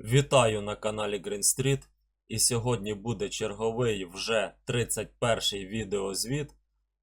Вітаю на каналі Green Street. І сьогодні буде черговий вже 31-й відеозвіт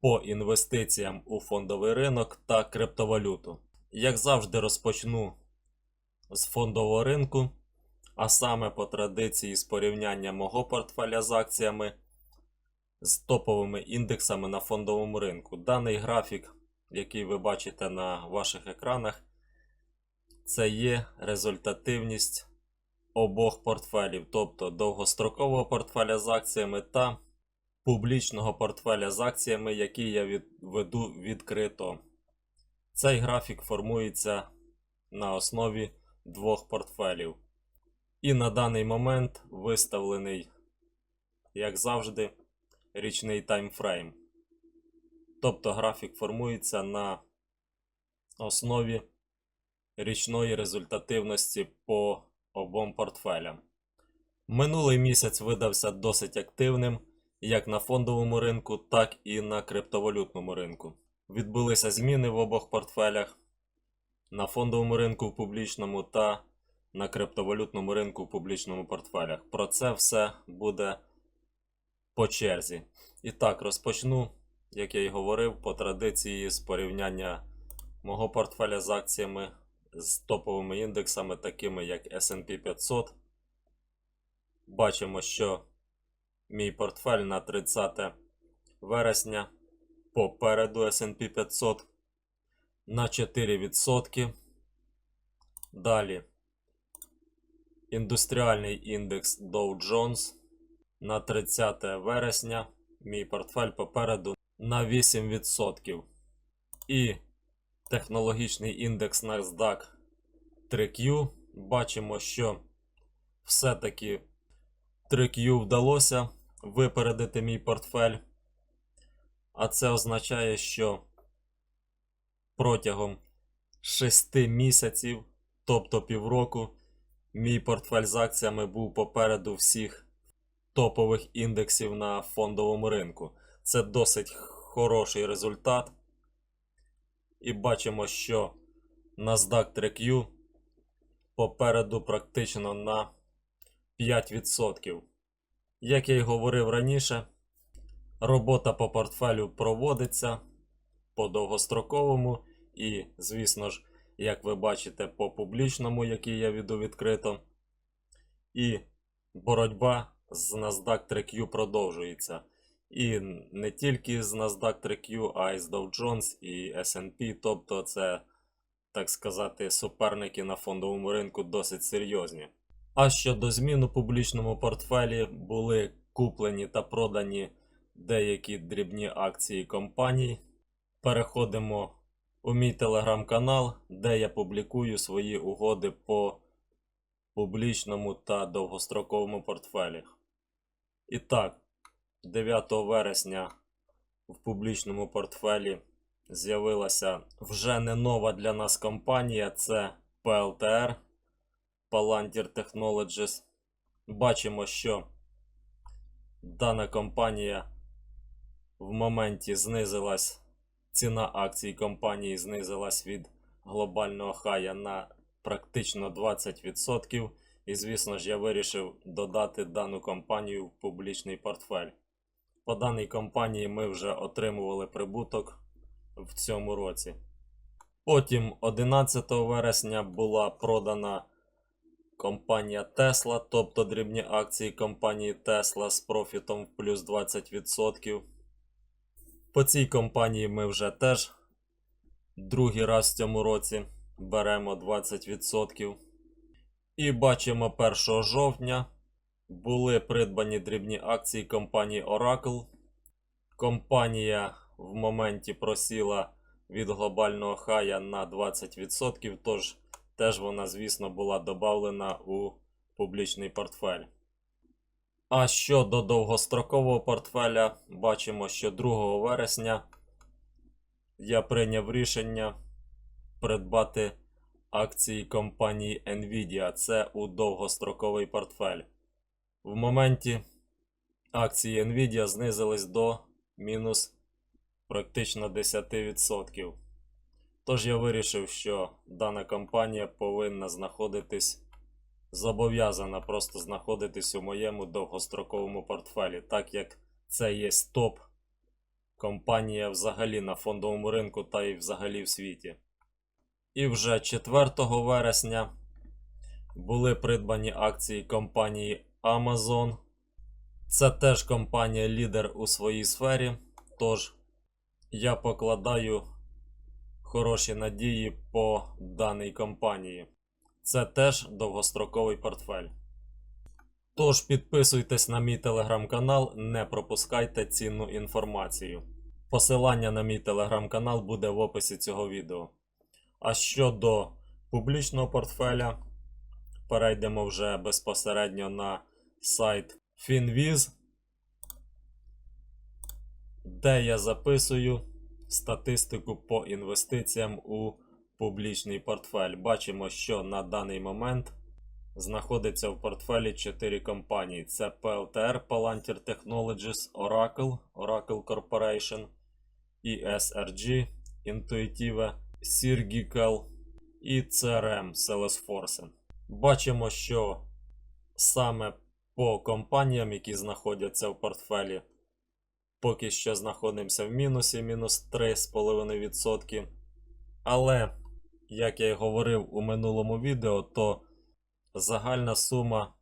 по інвестиціям у фондовий ринок та криптовалюту. Як завжди, розпочну з фондового ринку, а саме по традиції з порівняння мого портфеля з акціями з топовими індексами на фондовому ринку. Даний графік, який ви бачите на ваших екранах, це є результативність обох портфелів, тобто довгострокового портфеля з акціями та публічного портфеля з акціями, який я від- веду відкрито. Цей графік формується на основі двох портфелів. І на даний момент виставлений, як завжди, річний таймфрейм. Тобто графік формується на основі річної результативності по обом портфелям. Минулий місяць видався досить активним як на фондовому ринку, так і на криптовалютному ринку. Відбулися зміни в обох портфелях на фондовому ринку в публічному та на криптовалютному ринку в публічному портфелях. Про це все буде по черзі. І так, розпочну, як я і говорив, по традиції з порівняння мого портфеля з акціями з топовими індексами, такими як SP 500. Бачимо, що мій портфель на 30 вересня попереду SP 500 на 4%. Далі індустріальний індекс Dow Jones на 30 вересня. Мій портфель попереду на 8%. І технологічний індекс NASDAQ 3Q. Бачимо, що все-таки 3Q вдалося випередити мій портфель. А це означає, що протягом 6 місяців, тобто півроку, мій портфель з акціями був попереду всіх топових індексів на фондовому ринку. Це досить хороший результат. І бачимо, що NASDAQ 3Q попереду практично на 5%. Як я й говорив раніше, робота по портфелю проводиться по довгостроковому і, звісно ж, як ви бачите, по публічному, який я веду відкрито. І боротьба з NASDAQ 3Q продовжується. І не тільки з NASDAQ 3Q, а й з Dow Jones і S&P. Тобто це, так сказати, суперники на фондовому ринку досить серйозні. А щодо змін у публічному портфелі були куплені та продані деякі дрібні акції компаній. Переходимо у мій телеграм-канал, де я публікую свої угоди по публічному та довгостроковому портфелі. І так, 9 вересня в публічному портфелі з'явилася вже не нова для нас компанія, це PLTR Palantir Technologies. Бачимо, що дана компанія в моменті знизилась, ціна акцій компанії знизилась від глобального хая на практично 20%. І, звісно ж, я вирішив додати дану компанію в публічний портфель. По даній компанії ми вже отримували прибуток в цьому році. Потім 11 вересня була продана компанія Tesla, тобто дрібні акції компанії Tesla з профітом в плюс 20%. По цій компанії ми вже теж другий раз в цьому році беремо 20%. І бачимо 1 жовтня були придбані дрібні акції компанії Oracle. Компанія в моменті просіла від глобального хая на 20%, тож теж вона, звісно, була додавлена у публічний портфель. А щодо довгострокового портфеля, бачимо, що 2 вересня я прийняв рішення придбати акції компанії Nvidia. Це у довгостроковий портфель. В моменті акції Nvidia знизились до мінус практично 10%. Тож я вирішив, що дана компанія повинна знаходитись зобов'язана просто знаходитись у моєму довгостроковому портфелі, так як це є топ компанія взагалі на фондовому ринку та й взагалі в світі. І вже 4 вересня були придбані акції компанії Amazon. Це теж компанія лідер у своїй сфері. Тож я покладаю хороші надії по даній компанії. Це теж довгостроковий портфель. Тож підписуйтесь на мій телеграм-канал, не пропускайте цінну інформацію. Посилання на мій телеграм-канал буде в описі цього відео. А щодо публічного портфеля, перейдемо вже безпосередньо на сайт FinViz, де я записую статистику по інвестиціям у публічний портфель. Бачимо, що на даний момент знаходиться в портфелі 4 компанії: це PLTR, Palantir Technologies, Oracle, Oracle Corporation, ESRG, Intuitive, Surgical і CRM Salesforce. Бачимо, що саме по компаніям, які знаходяться в портфелі, поки що знаходимося в мінусі, мінус 3,5%. Але, як я й говорив у минулому відео, то загальна сума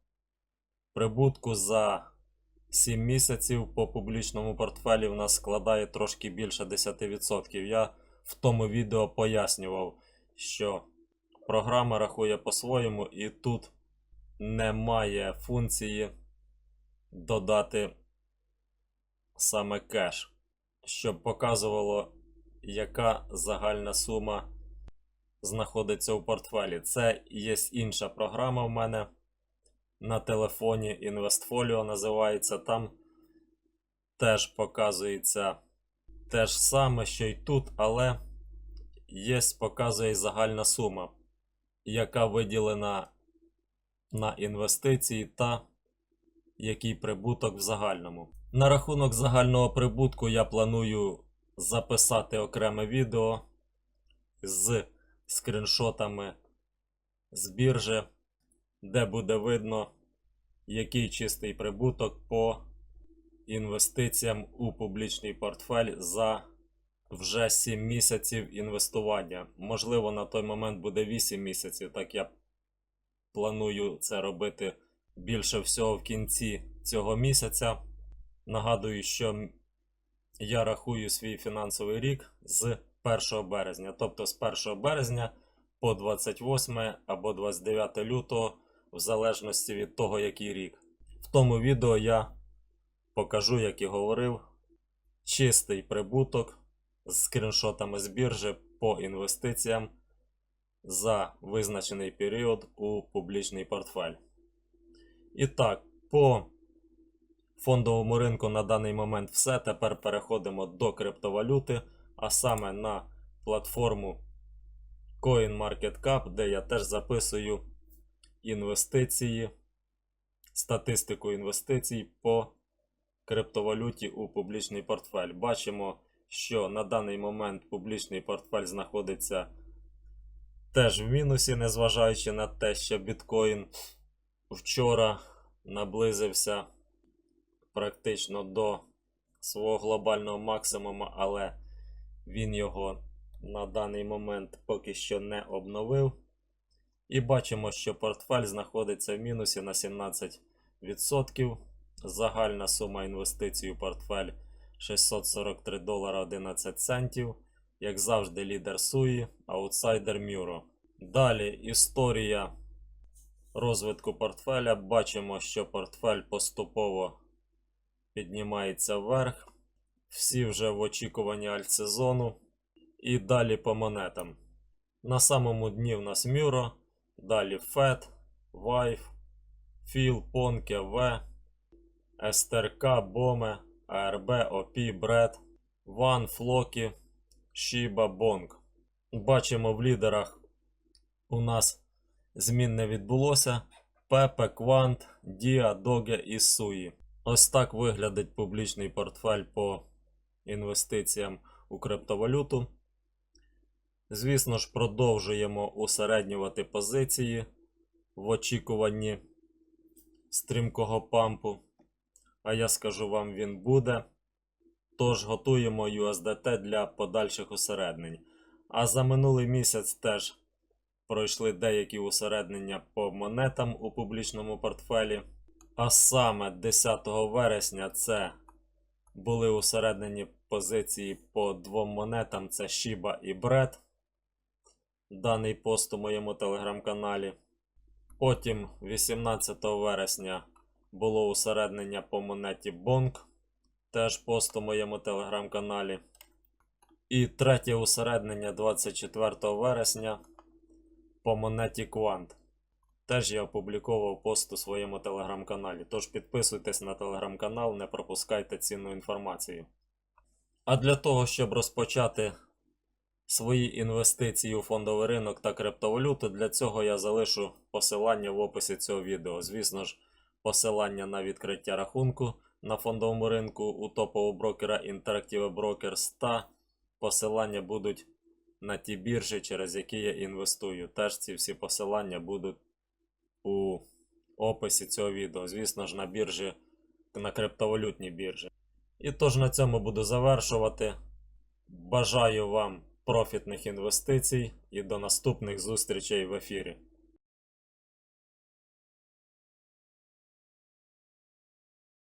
прибутку за 7 місяців по публічному портфелі в нас складає трошки більше 10%. Я в тому відео пояснював, що програма рахує по-своєму, і тут немає функції додати саме кеш, щоб показувало, яка загальна сума знаходиться у портфелі. Це є інша програма в мене на телефоні Investfolio називається. Там теж показується те ж саме, що й тут, але є, показує загальна сума, яка виділена на інвестиції та який прибуток в загальному. На рахунок загального прибутку я планую записати окреме відео з скріншотами з біржі, де буде видно, який чистий прибуток по інвестиціям у публічний портфель за вже 7 місяців інвестування. Можливо, на той момент буде 8 місяців, так я планую це робити більше всього в кінці цього місяця. Нагадую, що я рахую свій фінансовий рік з 1 березня, тобто з 1 березня по 28 або 29 лютого, в залежності від того, який рік. В тому відео я покажу, як і говорив, чистий прибуток з скріншотами з біржі по інвестиціям за визначений період у публічний портфель. І так, по фондовому ринку на даний момент все. Тепер переходимо до криптовалюти, а саме на платформу CoinMarketCap, де я теж записую інвестиції, статистику інвестицій по криптовалюті у публічний портфель. Бачимо, що на даний момент публічний портфель знаходиться теж в мінусі, незважаючи на те, що біткоін вчора наблизився практично до свого глобального максимуму, але він його на даний момент поки що не обновив. І бачимо, що портфель знаходиться в мінусі на 17%. Загальна сума інвестицій у портфель 643 долара 11 центів. Як завжди, лідер Суї, аутсайдер Мюро. Далі історія розвитку портфеля. Бачимо, що портфель поступово піднімається вверх. Всі вже в очікуванні альтсезону. І далі по монетам. На самому дні в нас Мюро, далі FED, Vive, FIL, Ponke, V, СТРК, Боме, АРБ, ОП, Бред, Ван, Флокі, Шіба, Бонг. Бачимо в лідерах у нас змін не відбулося. Пепе, Квант, Діа, Доге і Суї. Ось так виглядить публічний портфель по інвестиціям у криптовалюту. Звісно ж, продовжуємо усереднювати позиції в очікуванні стрімкого пампу. А я скажу вам, він буде. Тож готуємо USDT для подальших усереднень. А за минулий місяць теж пройшли деякі усереднення по монетам у публічному портфелі. А саме 10 вересня це були усереднені позиції по двом монетам: це Shiba і Bread. Даний пост у моєму телеграм-каналі. Потім 18 вересня було усереднення по монеті Bonk. Теж пост у моєму телеграм-каналі. І третє усереднення 24 вересня по монеті Quant. Теж я опубліковував пост у своєму телеграм-каналі. Тож підписуйтесь на телеграм-канал, не пропускайте цінну інформацію. А для того, щоб розпочати свої інвестиції у фондовий ринок та криптовалюту, для цього я залишу посилання в описі цього відео. Звісно ж, посилання на відкриття рахунку на фондовому ринку у топового брокера Interactive Brokers та посилання будуть на ті біржі, через які я інвестую. Теж ці всі посилання будуть у описі цього відео. Звісно ж, на біржі, на криптовалютній біржі. І тож на цьому буду завершувати. Бажаю вам профітних інвестицій і до наступних зустрічей в ефірі.